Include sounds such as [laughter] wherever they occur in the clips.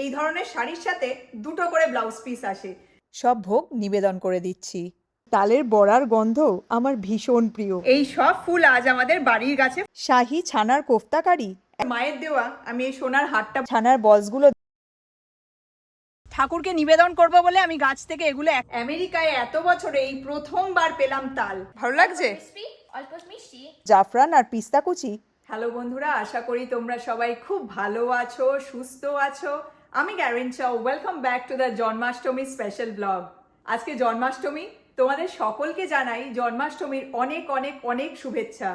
এই ধরনের শাড়ির সাথে দুটো করে ব্লাউজ পিস আসে। সব ভোগ নিবেদন করে দিচ্ছি। তালের বড়ার গন্ধ আমার ভীষণ প্রিয়। এই সব ফুল আজ আমাদের বাড়ির গাছে শাহি ছানার কোফতাকারি। মায়ের দেওয়া আমি এই সোনার হারটা ছানার বলসগুলো ঠাকুরকে নিবেদন করব বলে আমি গাছ থেকে এগুলো আমেরিকায় এত বছরে এই প্রথমবার পেলাম তাল। ভালো লাগছে? অল্প মিষ্টি। জাফরান আর পিস্তা কুচি হ্যালো বন্ধুরা আশা করি তোমরা সবাই খুব ভালো আছো সুস্থ আছো। আমি গ্যারেন চাও welcome back to the Janmashtami special blog আজকে জন্মাষ্টমী, তোমাদের সকলকে জানাই জন্মাষ্টমীর অনেক অনেক অনেক শুভেচ্ছা।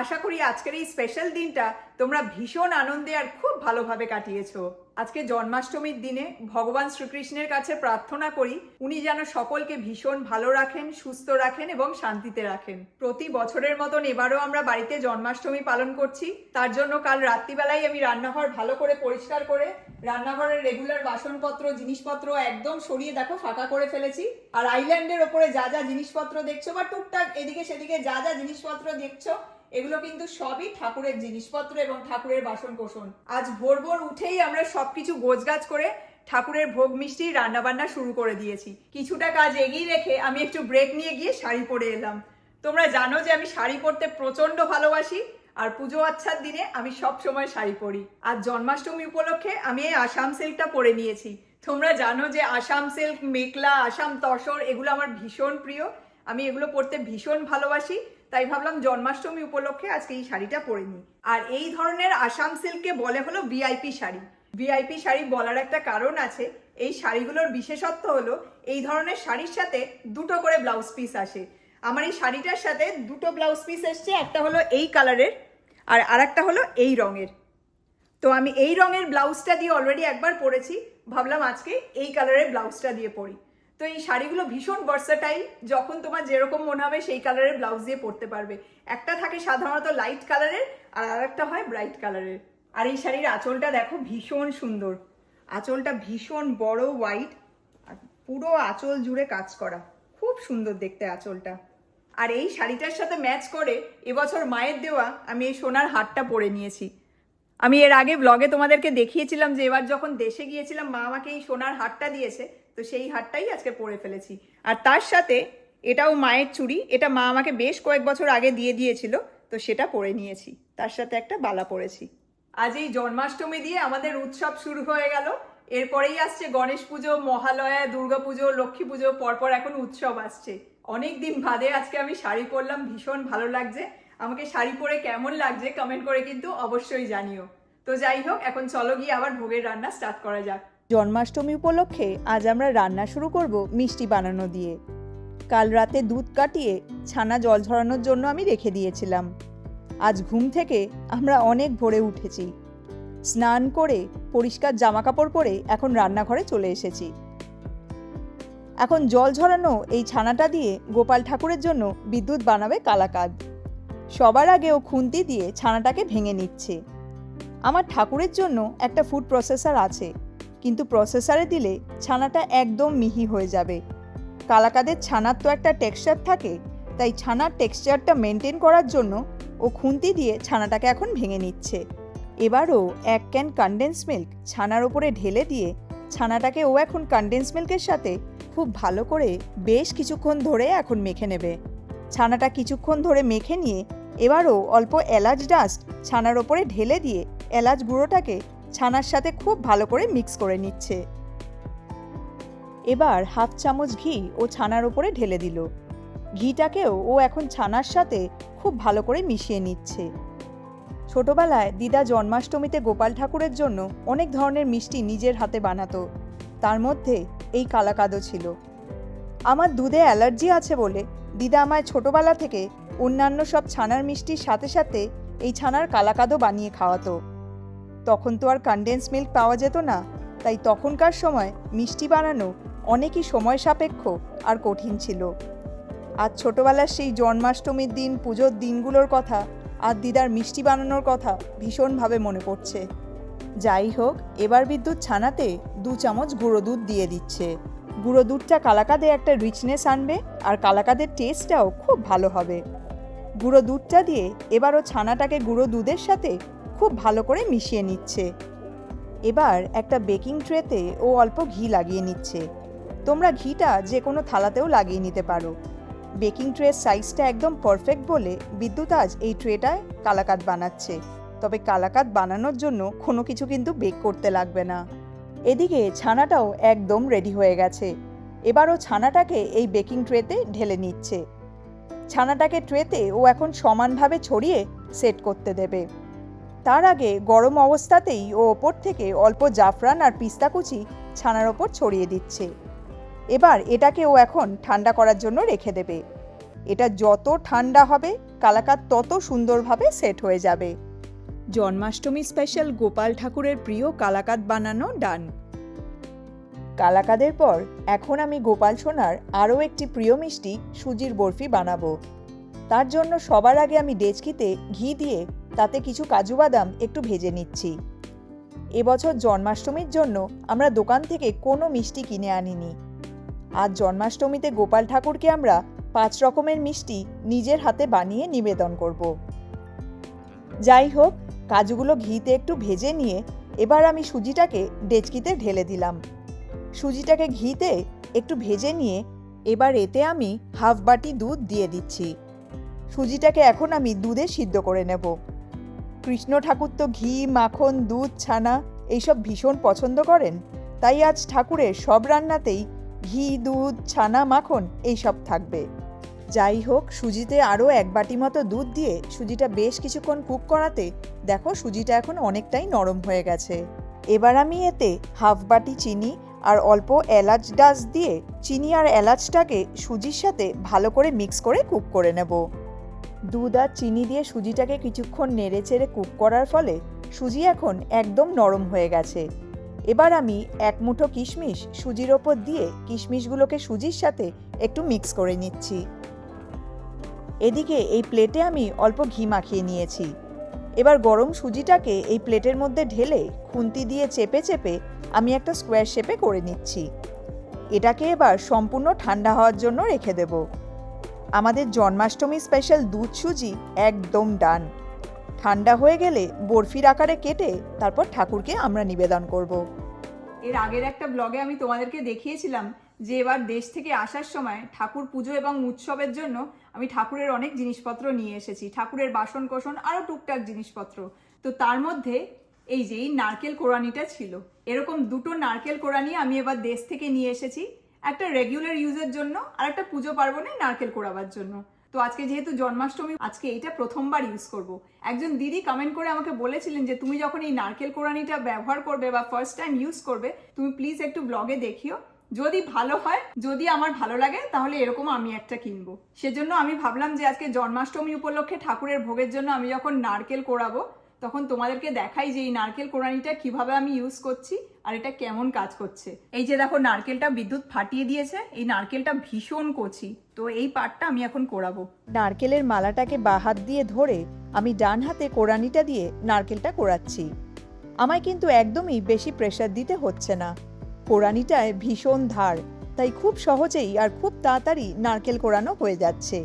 আশা করি আজকের এই স্পেশাল দিনটা তোমরা ভীষণ আনন্দে আর খুব ভালোভাবে কাটিয়েছো। আজকে জন্মাষ্টমীর দিনে ভগবান শ্রীকৃষ্ণের কাছে প্রার্থনা করি, উনি যেন সকলকে ভীষণ ভালো রাখেন, সুস্থ রাখেন এবং শান্তিতে রাখেন। প্রতি বছরের মতন এবারও আমরা বাড়িতে জন্মাষ্টমী পালন করছি, তার জন্য কাল রাত্রিবেলায় আমি রান্নাঘর ভালো করে পরিষ্কার করে রান্নাঘরের রেগুলার বাসনপত্র, জিনিসপত্র একদম সরিয়ে দেখো, ফাঁকা করে ফেলেছি। আর আইল্যান্ডের ওপরে যা যা জিনিসপত্র দেখছ বা টুকটাক এদিকে সেদিকে যা যা জিনিসপত্র দেখছ, এগুলো কিন্তু সবই ঠাকুরের জিনিসপত্র এবং ঠাকুরের বাসন কোসন আজ ভোর ভোর উঠেই আমরা সবকিছু গোছগাছ করে ঠাকুরের ভোগ মিষ্টি রান্নাবান্না শুরু করে দিয়েছি। কিছুটা কাজ এগিয়ে রেখে আমি একটু ব্রেক নিয়ে গিয়ে শাড়ি পরে এলাম। তোমরা জানো যে আমি শাড়ি পরতে প্রচণ্ড ভালোবাসি। আর পুজো আচ্ছার দিনে আমি সব সময় শাড়ি পরি। আর জন্মাষ্টমী উপলক্ষে আমি এই আসাম সিল্কটা পরে নিয়েছি। তোমরা জানো যে আসাম সিল্ক মেকলা আসাম তসর এগুলো আমার ভীষণ প্রিয়। আমি এগুলো পরতে ভীষণ ভালোবাসি, তাই ভাবলাম জন্মাষ্টমী উপলক্ষে আজকে এই শাড়িটা পরে নিই। আর এই ধরনের আসাম সিল্ককে বলে হলো ভিআইপি শাড়ি। ভিআইপি শাড়ি বলার একটা কারণ আছে, এই শাড়িগুলোর বিশেষত্ব হলো এই ধরনের শাড়ির সাথে দুটো করে ব্লাউজ পিস আসে। আমার এই শাড়িটার সাথে দুটো ব্লাউজ পিস এসছে, একটা হলো এই কালারের আর আরেকটা হলো এই রঙের। তো আমি এই রঙের ব্লাউজটা দিয়ে অলরেডি একবার পরেছি, ভাবলাম আজকে এই কালারের ব্লাউজটা দিয়ে পরি। তো এই শাড়িগুলো ভীষণ ভার্সাটাইল যখন তোমার যেরকম মনে হবে সেই কালারের ব্লাউজ দিয়ে পরতে পারবে। একটা থাকে সাধারণত লাইট কালারের আর আরেকটা হয় ব্রাইট কালারের আর এই শাড়ির আঁচলটা দেখো ভীষণ সুন্দর। আঁচলটা ভীষণ বড় হোয়াইট আর পুরো আঁচল জুড়ে কাজ করা। খুব সুন্দর দেখতে আঁচলটা। আর এই শাড়িটার সাথে ম্যাচ করে এবছর মায়ের দেওয়া আমি এই সোনার হারটা পরে নিয়েছি। আমি এর আগে ব্লগে তোমাদেরকে দেখিয়েছিলাম যে এবার যখন দেশে গিয়েছিলাম, মা আমাকে এই সোনার হারটা দিয়েছে, তো সেই হারটাই আজকে পরে ফেলেছি। আর তার সাথে এটাও মায়ের চুড়ি, এটা মা আমাকে বেশ কয়েক বছর আগে দিয়ে দিয়েছিল, তো সেটা পরে নিয়েছি। তার সাথে একটা বালা পরেছি। আজ এই জন্মাষ্টমী দিয়ে আমাদের উৎসব শুরু হয়ে গেল। এরপরেই আসছে গণেশ পুজো, মহালয়া, দুর্গা পুজো, লক্ষ্মী পুজো, পরপর এখন উৎসব আসছে। অনেক দিন বাদে আজকে আমি শাড়ি পরলাম, ভীষণ ভালো লাগছে। আমাকে শাড়ি পরে কেমন লাগছে কমেন্ট করে কিন্তু অবশ্যই জানিও। তো যাই হোক, এখন চলো গিয়ে আবার ভোগের রান্না স্টার্ট করা যাক। জন্মাষ্টমী উপলক্ষে আজ আমরা রান্না শুরু করব মিষ্টি বানানো দিয়ে। কাল রাতে দুধ কাটিয়ে ছানা জল ঝরানোর জন্য আমি রেখে দিয়েছিলাম। আজ ঘুম থেকে আমরা অনেক ভোরে উঠেছি। স্নান করে পরিষ্কার জামা কাপড় পরে এখন রান্নাঘরে চলে এসেছি। এখন জল ঝরানো এই ছানাটা দিয়ে গোপাল ঠাকুরের জন্য বিদ্যুৎ বানাবে কালাকাদ। সবার আগে ও খুন্তি দিয়ে ছানাটাকে ভেঙে নিচ্ছে। আমার ঠাকুরের জন্য একটা ফুড প্রসেসর আছে, কিন্তু প্রসেসারে দিলে ছানাটা একদম মিহি হয়ে যাবে। কালাকাদের ছানার তো একটা টেক্সচার থাকে, তাই ছানার টেক্সচারটা মেনটেন করার জন্য ও খুন্তি দিয়ে ছানাটাকে এখন ভেঙে নিচ্ছে। এবারও এক ক্যান কনডেন্স মিল্ক ছানার ওপরে ঢেলে দিয়ে ছানাটাকে ও এখন কনডেন্স মিল্কের সাথে খুব ভালো করে বেশ কিছুক্ষণ ধরে এখন মেখে নেবে। ছানাটা কিছুক্ষণ ধরে মেখে নিয়ে এবারও অল্প এলাচ ডাস্ট ছানার ওপরে ঢেলে দিয়ে এলাচ গুঁড়োটাকে ছানার সাথে খুব ভালো করে মিক্স করে নিচ্ছে। এবার হাফ চামচ ঘি ও ছানার ওপরে ঢেলে দিল। ঘিটাকেও ও এখন ছানার সাথে খুব ভালো করে মিশিয়ে নিচ্ছে। ছোটবেলায় দিদা জন্মাষ্টমীতে গোপাল ঠাকুরের জন্য অনেক ধরনের মিষ্টি নিজের হাতে বানাতো। তার মধ্যে এই কালাকাদও ছিল। আমার দুধে অ্যালার্জি আছে বলে দিদা আমায় ছোটবেলা থেকে অন্যান্য সব ছানার মিষ্টির সাথে সাথে এই ছানার কালাকাদও বানিয়ে খাওয়াতো। তখন তো আর কনডেন্স মিল্ক পাওয়া যেত না, তাই তখনকার সময় মিষ্টি বানানো অনেকই সময় সাপেক্ষ আর কঠিন ছিল। আজ ছোটবেলার সেই জন্মাষ্টমীর দিন, পুজোর দিনগুলোর কথা আর দিদার মিষ্টি বানানোর কথা ভীষণভাবে মনে পড়ছে। যাই হোক এবার বিদ্যুৎ ছানাতে দু চামচ গুঁড়ো দুধ দিয়ে দিচ্ছে। গুঁড়ো দুধটা কালাকাদে একটা রিচনেস আনবে আর কালাকাদের টেস্টটাও খুব ভালো হবে। গুঁড়ো দুধটা দিয়ে এবারও ছানাটাকে গুঁড়ো দুধের সাথে খুব ভালো করে মিশিয়ে নিচ্ছে। এবার একটা বেকিং ট্রেতে ও অল্প ঘি লাগিয়ে নিচ্ছে। তোমরা ঘিটা যে কোনো থালাতেও লাগিয়ে নিতে পারো। বেকিং ট্রের সাইজটা একদম পারফেক্ট বলে বিদ্যুৎ আজ এই ট্রেটায় কালাকাত বানাচ্ছে। তবে কালাকাত বানানোর জন্য কোনো কিছু কিন্তু বেক করতে লাগবে না। এদিকে ছানাটাও একদম রেডি হয়ে গেছে। এবারও ছানাটাকে এই বেকিং ট্রেতে ঢেলে নিচ্ছে। ছানাটাকে ট্রেতে ও এখন সমানভাবে ছড়িয়ে সেট করতে দেবে। তার আগে গরম অবস্থাতেই ও ওপর থেকে অল্প জাফরান আর পিস্তা কুচি ছানার ওপর ছড়িয়ে দিচ্ছে। এবার এটাকে ও এখন ঠান্ডা করার জন্য রেখে দেবে। এটা যত ঠান্ডা হবে, কালাকাত তত সুন্দরভাবে সেট হয়ে যাবে। জন্মাষ্টমী স্পেশাল গোপাল ঠাকুরের প্রিয় কালাকাত বানানো ডান। কালাকাদের পর এখন আমি গোপাল সোনার আরও একটি প্রিয় মিষ্টি সুজির বরফি বানাবো। তার জন্য সবার আগে আমি ডেচকিতে ঘি দিয়ে তাতে কিছু কাজু বাদাম একটু ভেজে নিচ্ছি। এবছর জন্মাষ্টমীর জন্য আমরা দোকান থেকে কোনো মিষ্টি কিনে আনিনি। আজ জন্মাষ্টমীতে গোপাল ঠাকুরকে আমরা পাঁচ রকমের মিষ্টি নিজের হাতে বানিয়ে নিবেদন করব। যাই হোক কাজুগুলো ঘিতে একটু ভেজে নিয়ে এবার আমি সুজিটাকে ডেচকিতে ঢেলে দিলাম। সুজিটাকে ঘিতে একটু ভেজে নিয়ে এবার এতে আমি হাফ বাটি দুধ দিয়ে দিচ্ছি। সুজিটাকে এখন আমি দুধে সিদ্ধ করে নেব। কৃষ্ণ ঠাকুর তো ঘি, মাখন, দুধ, ছানা এইসব ভীষণ পছন্দ করেন, তাই আজ ঠাকুরের সব রান্নাতেই ঘি, দুধ, ছানা, মাখন এইসব থাকবে। যাই হোক সুজিতে আরও এক বাটি মতো দুধ দিয়ে সুজিটা বেশ কিছুক্ষণ কুক করাতে দেখো সুজিটা এখন অনেকটাই নরম হয়ে গেছে। এবার আমি এতে হাফ বাটি চিনি আর অল্প এলাচ ডাস দিয়ে চিনি আর এলাচটাকে সুজির সাথে ভালো করে মিক্স করে কুক করে নেব। দুধ আর চিনি দিয়ে সুজিটাকে কিছুক্ষণ নেড়ে চেড়ে কুক করার ফলে সুজি এখন একদম নরম হয়ে গেছে। এবার আমি এক মুঠো কিশমিশ সুজির ওপর দিয়ে কিশমিশগুলোকে সুজির সাথে একটু মিক্স করে নিচ্ছি। এদিকে এই প্লেটে আমি অল্প ঘি মাখিয়ে নিয়েছি। এবার গরম সুজিটাকে এই প্লেটের মধ্যে ঢেলে খুন্তি দিয়ে চেপে চেপে আমি একটা স্কোয়ার শেপে করে নিচ্ছি। এটাকে এবার সম্পূর্ণ ঠান্ডা হওয়ার জন্য রেখে দেব। আমাদের জন্মাষ্টমী স্পেশাল দুধ সুজি একদম ডান। ঠান্ডা হয়ে গেলে বরফির আকারে কেটে তারপর ঠাকুরকে আমরা নিবেদন করব। এর আগের একটা ব্লগে আমি তোমাদেরকে দেখিয়েছিলাম যে এবার দেশ থেকে আসার সময় ঠাকুর পুজো এবং উৎসবের জন্য আমি ঠাকুরের অনেক জিনিসপত্র নিয়ে এসেছি। ঠাকুরের বাসন কোসন আরও টুকটাক জিনিসপত্র। তো তার মধ্যে এই যে এই নারকেল কোরানিটা ছিল, এরকম দুটো নারকেল কোরানি আমি এবার দেশ থেকে নিয়ে এসেছি। একটা রেগুলার ইউজের জন্য, আর একটা পুজো পার্বণে নারকেল কোরাবার জন্য। তো আজকে যেহেতু জন্মাষ্টমী, আজকে এইটা প্রথমবার ইউজ করব। একজন দিদি কমেন্ট করে আমাকে বলেছিলেন যে, তুমি যখন এই নারকেল কোরানিটা ব্যবহার করবে বা ফার্স্ট টাইম ইউজ করবে, তুমি প্লিজ একটু ব্লগে দেখিও। যদি ভালো হয়, যদি আমার ভালো লাগে, তাহলে এরকম আমি একটা কিনবো। সেজন্য আমি ভাবলাম যে আজকে জন্মাষ্টমী উপলক্ষে ঠাকুরের ভোগের জন্য আমি যখন নারকেল কোড়াবো তখন তোমাদেরকে দেখাই যে এই নারকেল কোরানিটা কীভাবে আমি ইউজ করছি আর এটা কেমন কাজ করছে। এই যে দেখো, নারকেলটা বিদ্যুৎ ফাটিয়ে দিয়েছে, এই নারকেলটা ভীষণ কচি। তো এই পাটটা আমি এখন কোরাবো। নারকেলের মালাটাকে বাঁ হাত দিয়ে ধরে আমি ডান হাতে কোরানিটা দিয়ে নারকেলটা কোড়াচ্ছি আমায় কিন্তু একদমই বেশি প্রেশার দিতে হচ্ছে না। কোরানিটায় ভীষণ ধার, তাই খুব সহজেই আর খুব তাড়াতাড়ি নারকেল কোরানো হয়ে যাচ্ছে।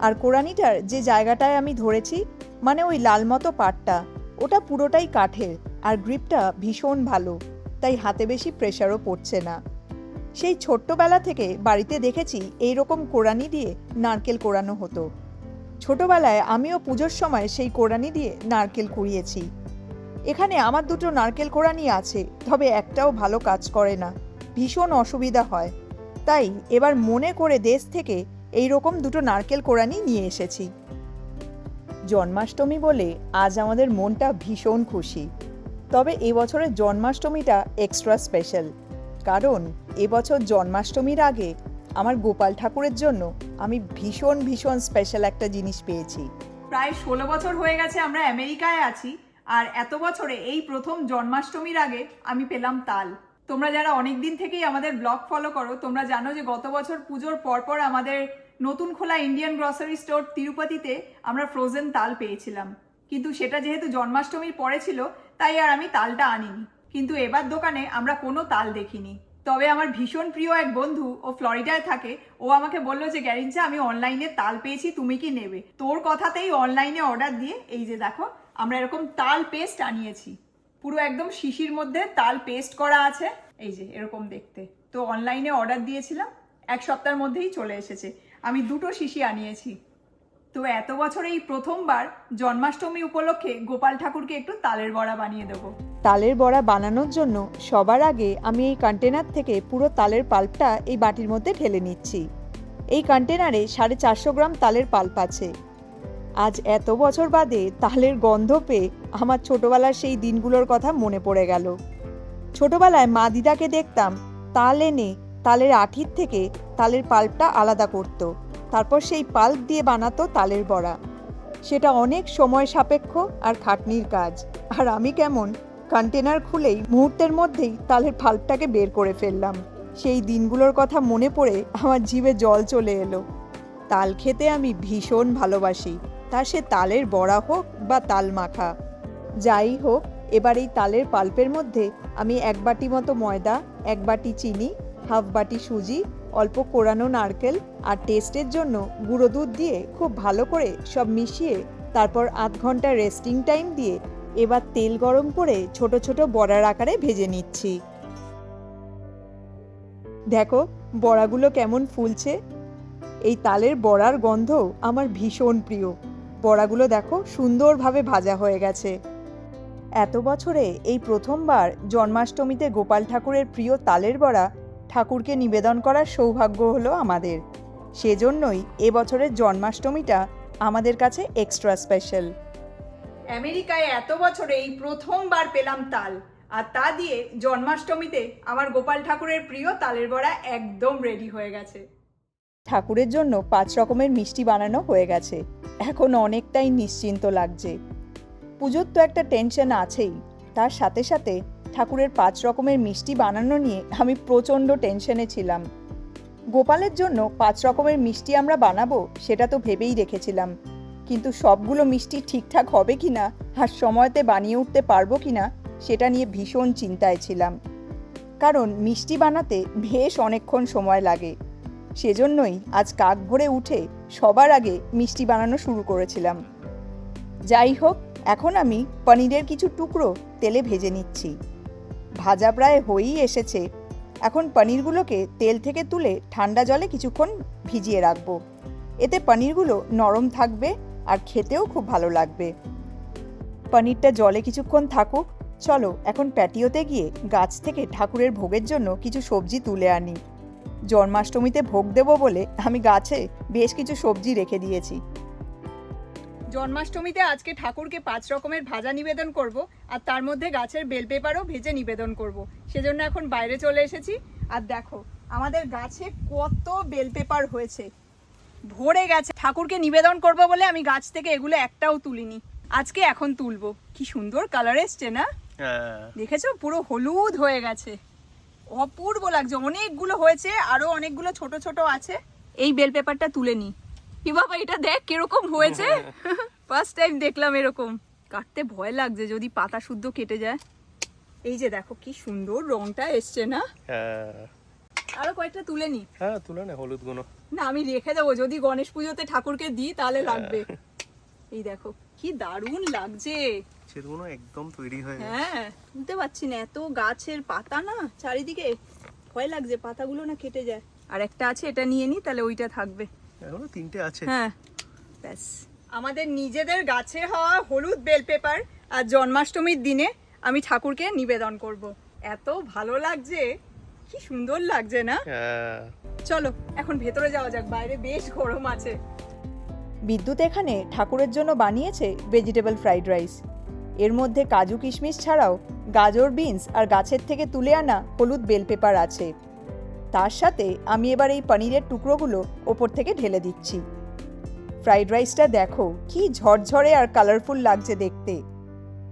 আর কোরানিটার যে জায়গাটায় আমি ধরেছি মানে ওই লাল মতো পাটটা ওটা পুরোটাই কাঠের আর গ্রিপটা ভীষণ ভালো, তাই হাতে বেশি প্রেশারও পড়ছে না। সেই ছোট্টবেলা থেকে বাড়িতে দেখেছি এই রকম কোরানি দিয়ে নারকেল কোরানো হতো। ছোটবেলায় আমিও পুজোর সময় সেই কোরানি দিয়ে নারকেল কুড়িয়েছি। এখানে আমার দুটো নারকেল কোরানি আছে, তবে একটাও ভালো কাজ করে না। ভীষণ অসুবিধা হয়। তাই এবার মনে করে দেশ থেকে এই রকম দুটো নারকেল কোরানি নিয়ে এসেছি। জন্মাষ্টমী বলে আজ আমাদের মনটা ভীষণ খুশি। তবে এবছরের জন্মাষ্টমীটা এক্সট্রা স্পেশাল কারণ এবছর জন্মাষ্টমীর আগে আমার গোপাল ঠাকুরের জন্য আমি ভীষণ ভীষণ স্পেশাল একটা জিনিস পেয়েছি। প্রায় ষোলো বছর হয়ে গেছে আমরা আমেরিকায় আছি। আর এত বছরে এই প্রথম জন্মাষ্টমীর আগে আমি পেলাম তাল। তোমরা যারা অনেক দিন থেকেই আমাদের ব্লগ ফলো করো, তোমরা জানো যে গত বছর পুজোর পরপর আমাদের নতুন খোলা ইন্ডিয়ান গ্রসারি স্টোর তিরুপতিতে আমরা ফ্রোজেন তাল পেয়েছিলাম। কিন্তু সেটা যেহেতু জন্মাষ্টমীর পরে ছিল, তাই আর আমি তালটা আনিনি। কিন্তু এবার দোকানে আমরা কোনো তাল দেখিনি। তবে আমার ভীষণ প্রিয় এক বন্ধু ও ফ্লোরিডায় থাকে, ও আমাকে বলল যে গ্যারিঞ্চা আমি অনলাইনে তাল পেয়েছি, তুমি কি নেবে? তোর কথাতেই অনলাইনে অর্ডার দিয়ে, এই যে দেখো আমরা এরকম তাল পেস্ট আনিয়েছি। পুরো একদম শিশির মধ্যে তাল পেস্ট করা আছে। এই যে, এরকম দেখতে। তো অনলাইনে অর্ডার দিয়েছিলাম। এক সপ্তাহের মধ্যেই চলে এসেছে। আমি দুটো শিশি আনিয়েছি। তো এত বছর এই প্রথমবার জন্মাষ্টমী উপলক্ষে গোপাল ঠাকুরকে একটু তালের বড়া বানিয়ে দেবো। তালের বড়া বানানোর জন্য সবার আগে আমি এই কন্টেনার থেকে পুরো তালের পাল্পটা এই বাটির মধ্যে ঢেলে নিচ্ছি। এই কন্টেনারে সাড়ে চারশো গ্রাম তালের পাল্প আছে। আজ এত বছর বাদে তালের গন্ধ পেয়ে আমার ছোটবেলার সেই দিনগুলোর কথা মনে পড়ে গেল। ছোটবেলায় মা দিদাকে দেখতাম তাল এনে তালের আঠির থেকে তালের পাল্পটা আলাদা করতো। তারপর সেই পাল্প দিয়ে বানাতো তালের বড়া। সেটা অনেক সময় সাপেক্ষ আর খাটনির কাজ। আর আমি কেমন কন্টেনার খুলেই মুহূর্তের মধ্যেই তালের ফাল্পটাকে বের করে ফেললাম। সেই দিনগুলোর কথা মনে পড়ে আমার জিভে জল চলে এলো। তাল খেতে আমি ভীষণ ভালোবাসি। তা সে তালের বড়া হোক বা তাল মাখা। যাই হোক, এবার এই তালের পাল্পের মধ্যে আমি এক বাটি মতো ময়দা, এক বাটি চিনি, হাফ বাটি সুজি, অল্প কোরানো নারকেল আর টেস্টের জন্য গুঁড়ো দুধ দিয়ে খুব ভালো করে সব মিশিয়ে তারপর আধ ঘণ্টা রেস্টিং টাইম দিয়ে এবার তেল গরম করে ছোট ছোট বড়ার আকারে ভেজে নিচ্ছি। দেখো, বড়াগুলো কেমন ফুলছে। এই তালের বড়ার গন্ধ আমার ভীষণ প্রিয়। বড়াগুলো দেখো সুন্দরভাবে ভাজা হয়ে গেছে। এত বছরে এই প্রথমবার জন্মাষ্টমীতে গোপাল ঠাকুরের প্রিয় তালের বড়া ঠাকুরকে নিবেদন করার সৌভাগ্য হলো আমাদের। সেজন্যই এবছরের জন্মাষ্টমীটা আমাদের কাছে এক্সট্রা স্পেশাল আমেরিকায় এত বছরে এই প্রথমবার পেলাম তাল, আর তা দিয়ে জন্মাষ্টমীতে আমার গোপাল ঠাকুরের প্রিয় তালের বড়া একদম রেডি হয়ে গেছে। ঠাকুরের জন্য পাঁচ রকমের মিষ্টি বানানো হয়ে গেছে। এখন অনেকটাই নিশ্চিন্ত লাগছে। পুজোর তো একটা টেনশন আছেই। তার সাথে সাথে ঠাকুরের পাঁচ রকমের মিষ্টি বানানো নিয়ে আমি প্রচণ্ড টেনশনে ছিলাম। গোপালের জন্য পাঁচ রকমের মিষ্টি আমরা বানাবো সেটা তো ভেবেই রেখেছিলাম। কিন্তু সবগুলো মিষ্টি ঠিকঠাক হবে কি না আর সময়তে বানিয়ে উঠতে পারব কি না সেটা নিয়ে ভীষণ চিন্তায় ছিলাম। কারণ মিষ্টি বানাতে বেশ অনেকক্ষণ সময় লাগে। সেজন্যই আজ কাক ভরে উঠে সবার আগে মিষ্টি বানানো শুরু করেছিলাম। যাই হোক, এখন আমি পনিরের কিছু টুকরো তেলে ভেজে নিচ্ছি। ভাজা প্রায় হয়েই এসেছে। এখন পনিরগুলোকে তেল থেকে তুলে ঠান্ডা জলে কিছুক্ষণ ভিজিয়ে রাখব। এতে পনিরগুলো নরম থাকবে আর খেতেও খুব ভালো লাগবে। পনিরটা জলে কিছুক্ষণ থাকুক, চলো এখন প্যাটিওতে গিয়ে গাছ থেকে ঠাকুরের ভোগের জন্য কিছু সবজি তুলে আনি। জন্মাষ্টমীতে ভোগ দেবো বলে আমি গাছে বেশ কিছু সবজি রেখে দিয়েছি। জন্মাষ্টমীতে আজকে ঠাকুরকে পাঁচ রকমের ভাজা নিবেদন করব আর তার মধ্যে গাছের বেল পেপারও ভেজে নিবেদন করব। সেজন্য এখন বাইরে চলে এসেছি। আর দেখো আমাদের গাছে কত বেল পেপার হয়েছে। ভরে গেছে। ঠাকুরকে নিবেদন করব বলে আমি গাছ থেকে এগুলো একটাও তুলিনি। আজকে এখন তুলবো। কি সুন্দর কালার এসছে না? হ্যাঁ। দেখেছ? পুরো হলুদ হয়ে গেছে। অপূর্ব লাগছে। অনেকগুলো হয়েছে আরও অনেকগুলো ছোট ছোট আছে। এই বেল পেপারটা তুলে নি। কি বাবা এটা দেখ কীরকম হয়েছে। [laughs] ফার্স্ট টাইম দেখলাম এরকম। কাটতে ভয় লাগছে যদি পাতা শুদ্ধ কেটে যায়। এই যে দেখো কি সুন্দর রংটা এসছে না? হ্যাঁ। আরও কয়েকটা তুলে নি। হ্যাঁ তুলে নে হলুদগুলো না আমি রেখে দেবো। যদি গণেশ পুজোতে ঠাকুরকে দিই তাহলে লাগবে। এই দেখো। কি দারুণ লাগছে। সেগুলো একদম তৈরি হয়ে হ্যাঁ তুলতে পারছি না এত গাছের পাতা না চারিদিকে ভয় লাগছে পাতাগুলো না কেটে যায়। আর একটা আছে এটা নিয়ে নি তাহলে ওইটা থাকবে। এখনও তিনটে আছে। হ্যাঁ ব্যাস। আমাদের নিজেদের গাছে হওয়া হলুদ বেল পেপার আর জন্মাষ্টমীর দিনে আমি ঠাকুরকে নিবেদন করব। এত ভালো লাগছে কি সুন্দর লাগছে না? হ্যাঁ। চলো এখন ভেতরে যাওয়া যাক বাইরে বেশ গরম আছে। বিদ্যুৎ এখানে ঠাকুরের জন্য বানিয়েছে ভেজিটেবল ফ্রাইড রাইস এর মধ্যে কাজু কিশমিশ ছাড়াও গাজর বিনস আর গাছের থেকে তুলে আনা হলুদ বেল পেপার আছে। তার সাথে আমি এবার এই পনিরের টুকরোগুলো ওপর থেকে ঢেলে দিচ্ছি। ফ্রাইড রাইসটা দেখো, কি ঝরঝরে আর কালারফুল লাগছে দেখতে।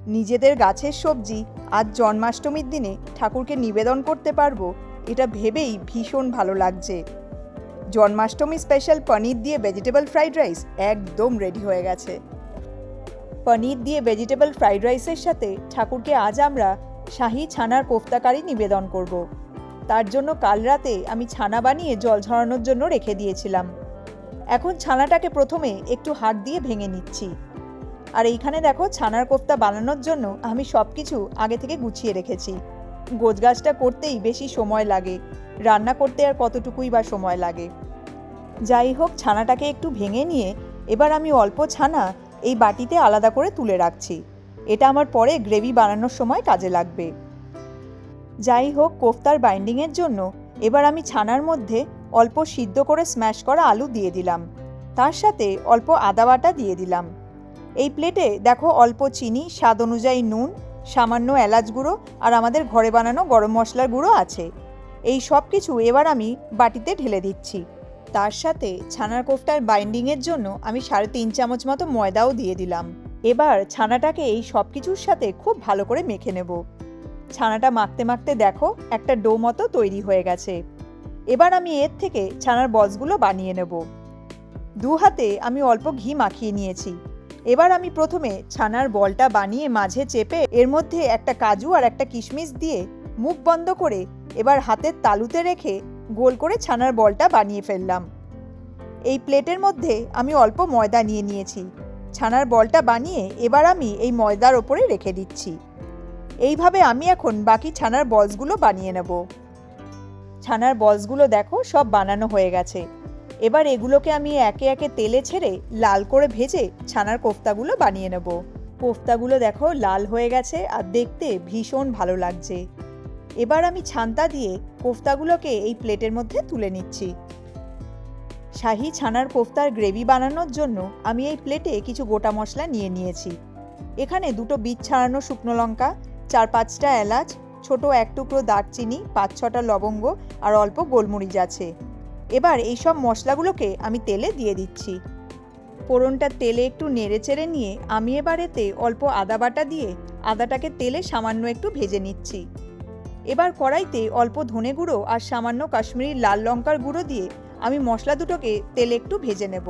নিজেদের গাছের সবজি আজ জন্মাষ্টমীর দিনে ঠাকুরকে নিবেদন করতে পারব, এটা ভেবেই ভীষণ ভালো লাগছে। জন্মাষ্টমী স্পেশাল পনির দিয়ে ভেজিটেবল ফ্রাইড রাইস একদম রেডি হয়ে গেছে। পনির দিয়ে ভেজিটেবল ফ্রাইড রাইসের সাথে ঠাকুরকে আজ আমরা শাহি ছানার কোফতাকারি নিবেদন করব। তার জন্য কাল রাতে আমি ছানা বানিয়ে জল ঝরানোর জন্য রেখে দিয়েছিলাম। এখন ছানাটাকে প্রথমে একটু হাত দিয়ে ভেঙে নিচ্ছি। আর এইখানে দেখো ছানার কোফতা বানানোর জন্য আমি সব কিছু আগে থেকে গুছিয়ে রেখেছি। গোছগাছটা করতেই বেশি সময় লাগে। রান্না করতে আর কতটুকুই বা সময় লাগে। যাই হোক, ছানাটাকে একটু ভেঙে নিয়ে এবার আমি অল্প ছানা এই বাটিতে আলাদা করে তুলে রাখছি। এটা আমার পরে গ্রেভি বানানোর সময় কাজে লাগবে। যাই হোক, কোফতার বাইন্ডিংয়ের জন্য এবার আমি ছানার মধ্যে অল্প সিদ্ধ করে স্ম্যাশ করা আলু দিয়ে দিলাম। তার সাথে অল্প আদা বাটা দিয়ে দিলাম। এই প্লেটে দেখো অল্প চিনি, স্বাদ অনুযায়ী নুন, সামান্য এলাচ গুঁড়ো আর আমাদের ঘরে বানানো গরম মশলার গুঁড়ো আছে। এই সব কিছু এবার আমি বাটিতে ঢেলে দিচ্ছি। তার সাথে ছানার কোফটার বাইন্ডিংয়ের জন্য আমি সাড়ে তিন চামচ মতো ময়দাও দিয়ে দিলাম। এবার ছানাটাকে এই সব কিছুর সাথে খুব ভালো করে মেখে নেব। ছানাটা মাখতে মাখতে দেখো একটা ডো মতো তৈরি হয়ে গেছে। এবার আমি এর থেকে ছানার বলসগুলো বানিয়ে নেব। দু হাতে আমি অল্প ঘি মাখিয়ে নিয়েছি। এবার আমি প্রথমে ছানার বলটা বানিয়ে মাঝে চেপে এর মধ্যে একটা কাজু আর একটা কিশমিশ দিয়ে মুখ বন্ধ করে এবার হাতের তালুতে রেখে গোল করে ছানার বলটা বানিয়ে ফেললাম। এই প্লেটের মধ্যে আমি অল্প ময়দা নিয়ে নিয়েছি। ছানার বলটা বানিয়ে এবার আমি এই ময়দার ওপরে রেখে দিচ্ছি। এইভাবে আমি এখন বাকি ছানার বলসগুলো বানিয়ে নেব। ছানার বলসগুলো দেখো সব বানানো হয়ে গেছে। এবার এগুলোকে আমি একে একে তেলে ছেড়ে লাল করে ভেজে ছানার কোফতাগুলো বানিয়ে নেব। কোফতাগুলো দেখো লাল হয়ে গেছে আর দেখতে ভীষণ ভালো লাগছে। এবার আমি ছান্তা দিয়ে কোফতাগুলোকে এই প্লেটের মধ্যে তুলে নিচ্ছি। শাহি ছানার কোফতার গ্রেভি বানানোর জন্য আমি এই প্লেটে কিছু গোটা মশলা নিয়ে নিয়েছি। এখানে দুটো বীজ ছাড়ানো শুকনো লঙ্কা, চার পাঁচটা এলাচ, ছোট এক টুকরো দারচিনি, পাঁচ ছটা লবঙ্গ আর অল্প গোলমরিচ আছে। এবার এই সব মশলাগুলোকে আমি তেলে দিয়ে দিচ্ছি। ফোড়নটা তেলে একটু নেড়ে চেড়ে নিয়ে আমি এবার এতে অল্প আদা বাটা দিয়ে আদাটাকে তেলে সামান্য একটু ভেজে নিচ্ছি। এবার কড়াইতে অল্প ধনে গুঁড়ো আর সামান্য কাশ্মীরি লাল লঙ্কার গুঁড়ো দিয়ে আমি মশলা দুটোকে তেলে একটু ভেজে নেব।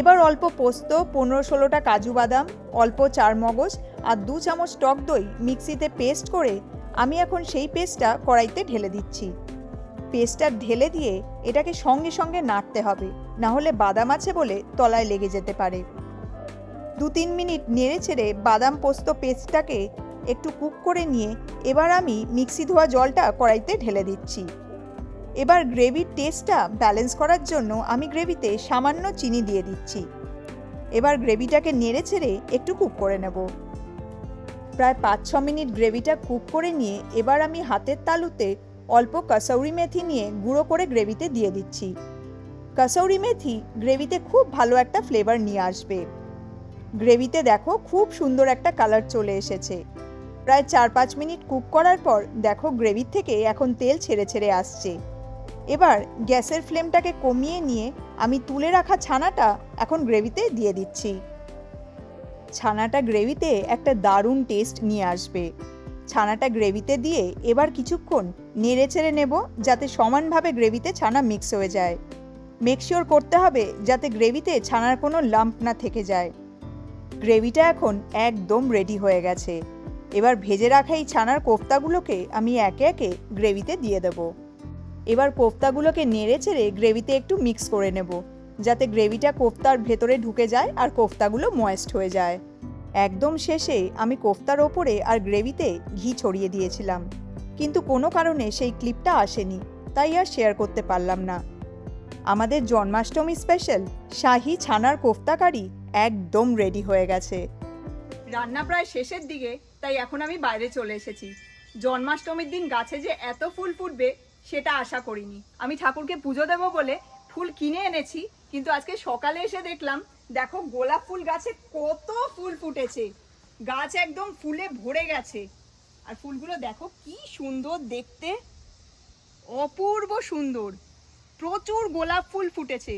এবার অল্প পোস্ত, পনেরো ষোলোটা কাজু বাদাম, অল্প চার মগজ আর দু চামচ টক দই মিক্সিতে পেস্ট করে আমি এখন সেই পেস্টটা কড়াইতে ঢেলে দিচ্ছি। পেস্টটা ঢেলে দিয়ে এটাকে সঙ্গে সঙ্গে নাড়তে হবে, না হলে বাদাম আছে বলে তলায় লেগে যেতে পারে। দু তিন মিনিট নেড়ে ছেড়ে বাদাম পোস্ত পেস্টটাকে একটু কুক করে নিয়ে এবার আমি মিক্সি ধোয়া জলটা কড়াইতে ঢেলে দিচ্ছি। এবার গ্রেভির টেস্টটা ব্যালেন্স করার জন্য আমি গ্রেভিতে সামান্য চিনি দিয়ে দিচ্ছি। এবার গ্রেভিটাকে নেড়ে ছেড়ে একটু কুক করে নেব। প্রায় পাঁচ ছ মিনিট গ্রেভিটা কুক করে নিয়ে এবার আমি হাতের তালুতে অল্প কাসৌরি মেথি নিয়ে গুঁড়ো করে গ্রেভিতে দিয়ে দিচ্ছি। কাসৌরি মেথি গ্রেভিতে খুব ভালো একটা ফ্লেভার নিয়ে আসবে। গ্রেভিতে দেখো খুব সুন্দর একটা কালার চলে এসেছে। প্রায় চার পাঁচ মিনিট কুক করার পর দেখো গ্রেভির থেকে এখন তেল ছেড়ে ছেড়ে আসছে। এবার গ্যাসের ফ্লেমটাকে কমিয়ে নিয়ে আমি তুলে রাখা ছানাটা এখন গ্রেভিতে দিয়ে দিচ্ছি। ছানাটা গ্রেভিতে একটা দারুণ টেস্ট নিয়ে আসবে। ছানাটা গ্রেভিতে দিয়ে এবার কিছুক্ষণ নেড়ে ছেড়ে নেব যাতে সমানভাবে গ্রেভিতে ছানা মিক্স হয়ে যায়। মেকশিওর করতে হবে যাতে গ্রেভিতে ছানার কোনো লাম্প না থেকে যায়। গ্রেভিটা এখন একদম রেডি হয়ে গেছে। এবার ভেজে রাখা এই ছানার কোফতাগুলোকে আমি একে একে গ্রেভিতে দিয়ে দেবো। এবার কোফতাগুলোকে নেড়ে চেড়ে গ্রেভিতে একটু মিক্স করে নেব, যাতে গ্রেভিটা কোফতার ভেতরে ঢুকে যায় আর কোফতাগুলো ময়েস্ট হয়ে যায়। একদম শেষে আমি কোফতার ওপরে আর গ্রেভিতে ঘি ছড়িয়ে দিয়েছিলাম, কিন্তু কোনো কারণে সেই ক্লিপটা আসেনি, তাই আর শেয়ার করতে পারলাম না। আমাদের জন্মাষ্টমী স্পেশাল শাহি ছানার কোফতা কারি একদম রেডি হয়ে গেছে। রান্না প্রায় শেষের দিকে তাই এখন আমি বাইরে চলে এসেছি। জন্মাষ্টমীর দিন গাছে যে এত ফুল ফুটবে, সেটা আশা করিনি। আমি ঠাকুরকে পুজো দেবো বলে ফুল কিনে এনেছি, কিন্তু আজকে সকালে এসে দেখলাম, দেখো গোলাপ ফুল গাছে কত ফুল ফুটেছে। গাছ একদম ফুলে ভরে গেছে। আর ফুলগুলো দেখো কি সুন্দর দেখতে। অপূর্ব সুন্দর। প্রচুর গোলাপ ফুল ফুটেছে।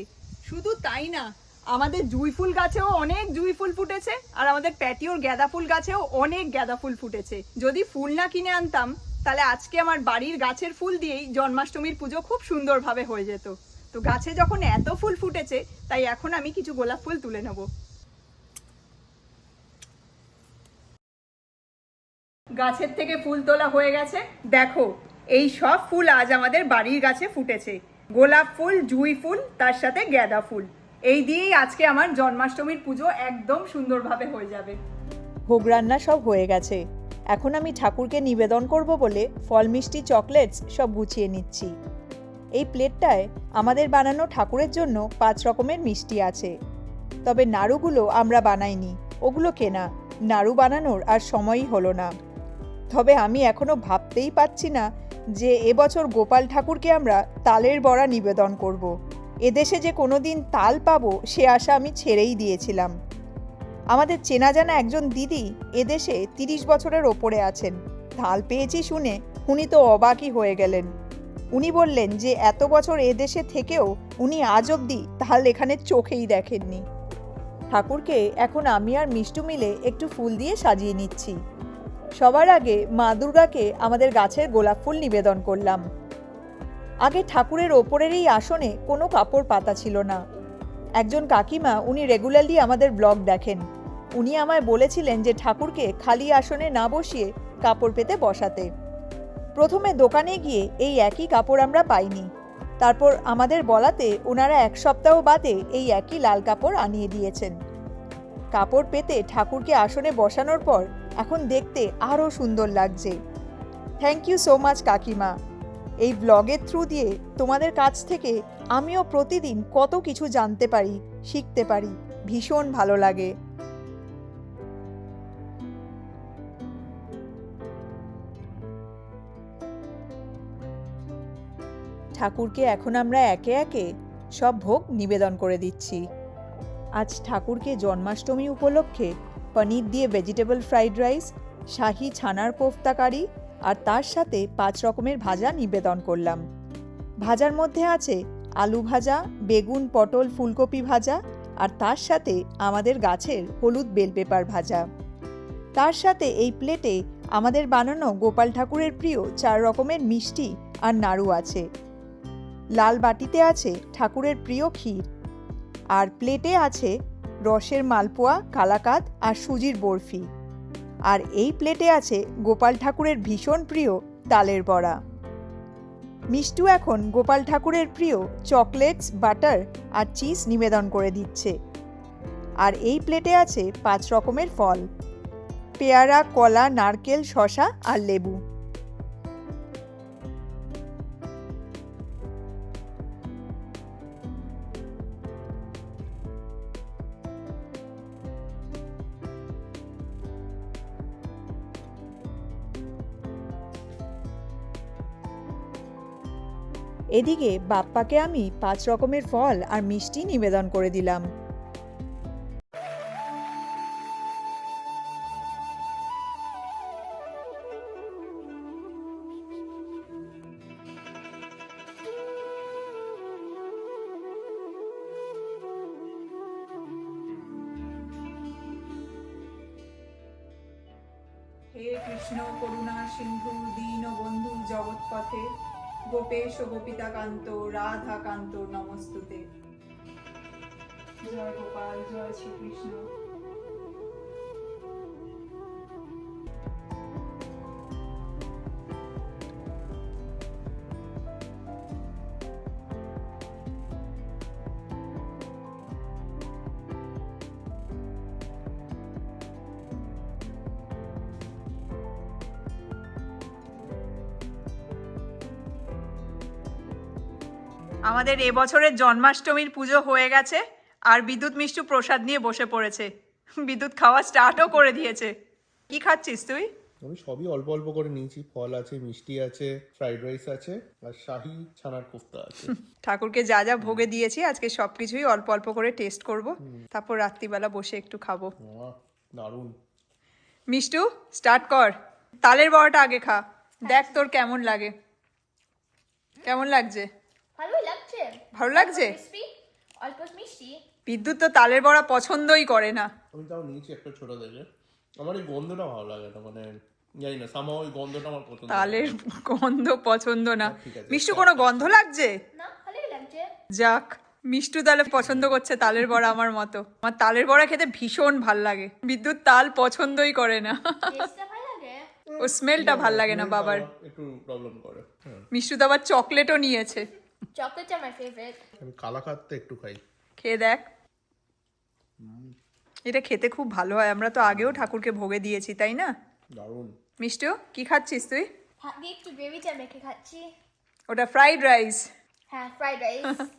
শুধু তাই না আমাদের জুই ফুল গাছেও অনেক জুই ফুল ফুটেছে, আর আমাদের প্যাটিওর গাঁদা ফুল গাছেও অনেক গাঁদা ফুল ফুটেছে। যদি ফুল না কিনে আনতাম, তাহলে আজকে আমার বাড়ির গাছের ফুল দিয়েই জন্মাষ্টমীর পুজো খুব সুন্দরভাবে হয়ে যেত। তো গাছে যখন এত ফুল ফুটেছে, তাই এখন আমি কিছু গোলাপ ফুল তুলে নেব। গাছের থেকে ফুল তোলা হয়ে গেছে। দেখো, এই সব ফুল আজ আমাদের বাড়ির গাছে ফুটেছে। গোলাপ ফুল, জুই ফুল, তার সাথে গাঁদা ফুল। এই দিয়েই আজকে আমার জন্মাষ্টমীর পুজো একদম সুন্দরভাবে হয়ে যাবে। ভোগ রান্না সব হয়ে গেছে। এখন আমি ঠাকুরকে নিবেদন করব বলে ফল, মিষ্টি, চকলেটস সব গুছিয়ে নিচ্ছি। এই প্লেটটায় আমাদের বানানো ঠাকুরের জন্য পাঁচ রকমের মিষ্টি আছে। তবে নাড়ুগুলো আমরা বানাইনি, ওগুলো কেনা। নাড়ু বানানোর আর সময়ই হলো না। তবে আমি এখনও ভাবতেই পাচ্ছি না যে এবছর গোপাল ঠাকুরকে আমরা তালের বড়া নিবেদন করব। এদেশে যে কোনো দিন তাল পাবো, সে আশা আমি ছেড়েই দিয়েছিলাম। আমাদের চেনা জানা একজন দিদি এদেশে তিরিশ বছরের ওপরে আছেন। তাল পেয়েছি শুনে উনি তো অবাকই হয়ে গেলেন। উনি বললেন যে এত বছর এদেশে থেকেও উনি আজ অবধি তাল এখানে চোখেই দেখেননি। ঠাকুরকে এখন আমি আর মিষ্টু মিলে একটু ফুল দিয়ে সাজিয়ে নিচ্ছি। সবার আগে মা দুর্গাকে আমাদের গাছের গোলাপ ফুল নিবেদন করলাম। আগে ঠাকুরের ওপরের এই আসনে কোনো কাপড় পাতা ছিল না। একজন কাকিমা উনি রেগুলারলি আমাদের ব্লগ দেখেন। উনি আমায় বলেছিলেন যে ঠাকুরকে খালি আসনে না বসিয়ে কাপড় পেতে বসাতে। প্রথমে দোকানে গিয়ে এই একই কাপড় আমরা পাইনি। তারপর আমাদের বলাতে ওনারা এক সপ্তাহ বাদে এই একই লাল কাপড় আনিয়ে দিয়েছেন। কাপড় পেতে ঠাকুরকে আসনে বসানোর পর এখন দেখতে আরও সুন্দর লাগছে। থ্যাংক ইউ সো মাচ কাকিমা। এই ব্লগের থ্রু দিয়ে তোমাদের কাছ থেকে আমিও প্রতিদিন কত কিছু জানতে পারি, শিখতে পারি। ভীষণ ভালো লাগে। ঠাকুরকে এখন আমরা একে একে সব ভোগ নিবেদন করে দিচ্ছি। আজ ঠাকুরকে জন্মাষ্টমী উপলক্ষে পনির দিয়ে ভেজিটেবল ফ্রাইড রাইস শাহি ছানার কোফতা কারি আর তার সাথে পাঁচ রকমের ভাজা নিবেদন করলাম। ভাজার মধ্যে আছে আলু ভাজা, বেগুন, পটল, ফুলকপি ভাজা আর তার সাথে আমাদের গাছের হলুদ বেল পেপার ভাজা। তার সাথে এই প্লেটে আমাদের বানানো গোপাল ঠাকুরের প্রিয় চার রকমের মিষ্টি আর নাড়ু আছে। লাল বাটিতে আছে ঠাকুরের প্রিয় ক্ষীর। আর প্লেটে আছে রসের মালপোয়া, কালাকাদ আর সুজির বরফি। আর এই প্লেটে আছে গোপাল ঠাকুরের ভীষণ প্রিয় তালের বড়া। মিষ্টু এখন গোপাল ঠাকুরের প্রিয় চকলেটস, বাটার আর চিজ নিবেদন করে দিচ্ছে। আর এই প্লেটে আছে পাঁচ রকমের ফল। পেয়ারা, কলা, নারকেল শশা আর লেবু। এদিকে বাপ্পাকে আমি পাঁচ রকমের ফল আর মিষ্টি নিবেদন করে দিলাম। হে কৃষ্ণ করুণা সিন্ধু দীন বন্ধু জগৎপথে গোপেশ গোপিতা কান্ত রাধা কান্ত নমস্তুতে। জয় গোপাল জয় শ্রীকৃষ্ণ। আমাদের এবছরের জন্মাষ্টমীর পুজো হয়ে গেছে আর বিদ্যুৎ মিষ্টু প্রসাদ নিয়ে বসে পড়েছে। বিদ্যুৎ খাওয়া স্টার্টও করে দিয়েছে। কি খাচ্ছিস তুই? আমি সবই অল্প অল্প করে নিয়েছি। ফল আছে মিষ্টি আছে ফ্রাইড রাইস আছে আর শাহি ছানার কোফতা আছে। ঠাকুরকে যা যা ভোগে দিয়েছি আজকে সবকিছুই অল্প অল্প করে টেস্ট করব। তারপর রাত্রিবেলা বসে একটু খাব। দারুণ। মিষ্টু স্টার্ট কর। তালের বড়াটা আগে খা। দেখ তোর কেমন লাগে। কেমন লাগছে? ভালো লাগছে? অল্প মিষ্টি। বিদ্যুৎ তো তালের বড়া পছন্দই করে না। আমি তাও নিয়েছি একটা ছোট থেকে। আমার এই গন্ধটা ভালো লাগে না মানে জানি না সামা ওই গন্ধটা আমার পছন্দ তালের গন্ধ পছন্দ না। ঠিক মিষ্টু কোনো গন্ধ লাগছে? না ভালোই লাগছে। যাক মিষ্টু তাহলে পছন্দ করছে তালের বড়া আমার মতো। আমার তালের বড়া খেতে ভীষণ ভালো লাগে। বিদ্যুৎ তাল পছন্দই করে না। টেস্টটা ভালো লাগে? ও স্মেলটা ভালো লাগে না বাবার। একটু প্রবলেম করে হ্যাঁ। মিষ্টু তো আবার চকলেটও নিয়েছে। চকলেটটা আমার ফেভারিট আমি কালাকাতটা একটু খাই। খেয়ে দেখ। এটা খেতে খুব ভালো হয়। আমরা তো আগেও ঠাকুরকে ভোগে দিয়েছি তাই না? দারুণ। মিষ্টু কি খাচ্ছিস তুই? দিয়ে একটু গ্রেভিটা মেখে খাচ্ছি। ওটা ফ্রাইড রাইস হ্যাঁ ফ্রাইড রাইস [laughs]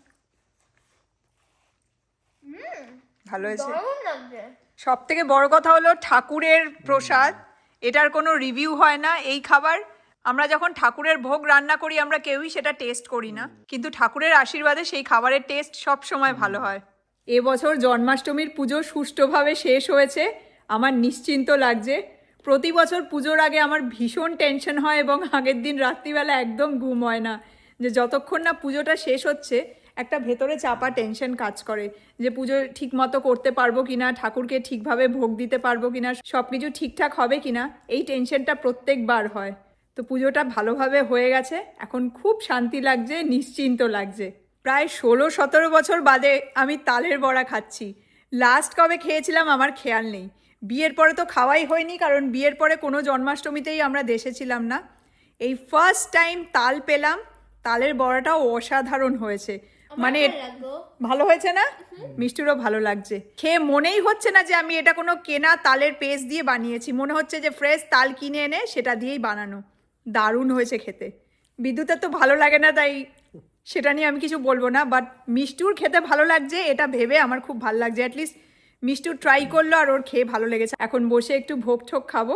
ভালো হয়েছে। সব থেকে বড় কথা হলো ঠাকুরের প্রসাদ। এটার কোনো রিভিউ হয় না। এই খাবার আমরা যখন ঠাকুরের ভোগ রান্না করি আমরা কেউই সেটা টেস্ট করি না। কিন্তু ঠাকুরের আশীর্বাদে সেই খাবারের টেস্ট সব সময় ভালো হয়। এবছর জন্মাষ্টমীর পুজো সুষ্ঠুভাবে শেষ হয়েছে। আমার নিশ্চিন্ত লাগছে প্রতি বছর পুজোর আগে আমার ভীষণ টেনশন হয় এবং আগের দিন রাত্রিবেলা একদম ঘুম হয় না। যে যতক্ষণ না পুজোটা শেষ হচ্ছে একটা ভেতরে চাপা টেনশন কাজ করে। যে পুজো ঠিক মতো করতে পারব কিনা ঠাকুরকে ঠিকভাবে ভোগ দিতে পারব কিনা সব কিছু ঠিকঠাক হবে কিনা এই টেনশনটা প্রত্যেকবার হয়। তো পুজোটা ভালোভাবে হয়ে গেছে। এখন খুব শান্তি লাগছে নিশ্চিন্ত লাগছে। প্রায় ষোলো সতেরো বছর বাদে আমি তালের বড়া খাচ্ছি। লাস্ট কবে খেয়েছিলাম আমার খেয়াল নেই। বিয়ের পরে তো খাওয়াই হয়নি কারণ বিয়ের পরে কোনো জন্মাষ্টমীতেই আমরা দেশে ছিলাম না। এই ফার্স্ট টাইম তাল পেলাম তালের বড়াটাও অসাধারণ হয়েছে। মানে ভালো ভালো হয়েছে না? মিষ্টিরও ভালো লাগছে। খেয়ে মনেই হচ্ছে না যে আমি এটা কোনো কেনা তালের পেস্ট দিয়ে বানিয়েছি। মনে হচ্ছে যে ফ্রেশ তাল কিনে এনে সেটা দিয়েই বানানো। দারুণ হয়েছে খেতে। বিদ্যুতের তো ভালো লাগে না, তাই সেটা নিয়ে আমি কিছু বলব না বাট মিষ্টুর খেতে ভালো লাগছে, এটা ভেবে আমার খুব ভালো লাগছে। অ্যাটলিস্ট মিষ্টু ট্রাই করল আর ওর খেয়ে ভালো লেগেছে। এখন বসে একটু ভোগ ঠোক খাব,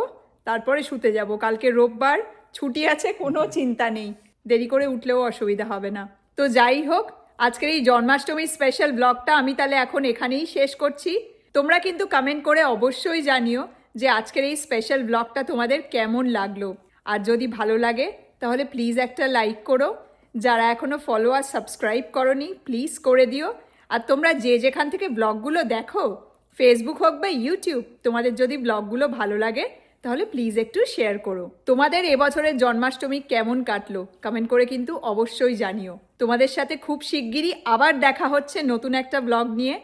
তারপরে শুতে যাব। কালকে রোববার, ছুটি আছে, কোনো চিন্তা নেই। দেরি করে উঠলেও অসুবিধা হবে না। তো যাই হোক, আজকের এই জন্মাষ্টমীর স্পেশাল ব্লগটা আমি তাহলে এখন এখানেই শেষ করছি। তোমরা কিন্তু কমেন্ট করে অবশ্যই জানিও যে আজকের এই স্পেশাল ব্লগটা তোমাদের কেমন লাগল। আর যদি ভালো লাগে, তাহলে প্লিজ একটা লাইক করো। যারা এখনও ফলো আর সাবস্ক্রাইব করনি প্লিজ করে দিও। আর তোমরা যে যেখান থেকে ব্লগগুলো দেখো ফেসবুক হোক বা ইউটিউব তোমাদের যদি ব্লগগুলো ভালো লাগে, তাহলে প্লিজ একটু শেয়ার করো। তোমাদের এবছরের জন্মাষ্টমী কেমন কাটলো কমেন্ট করে কিন্তু অবশ্যই জানিও। তোমাদের সাথে খুব শিগগিরই আবার দেখা হচ্ছে নতুন একটা ব্লগ নিয়ে।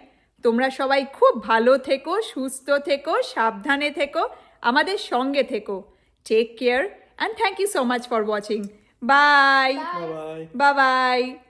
তোমরা সবাই খুব ভালো থেকো, সুস্থ থেকো, সাবধানে থেকো, আমাদের সঙ্গে থেকো। Take care And thank you so much for watching. Bye. Bye bye. Bye bye.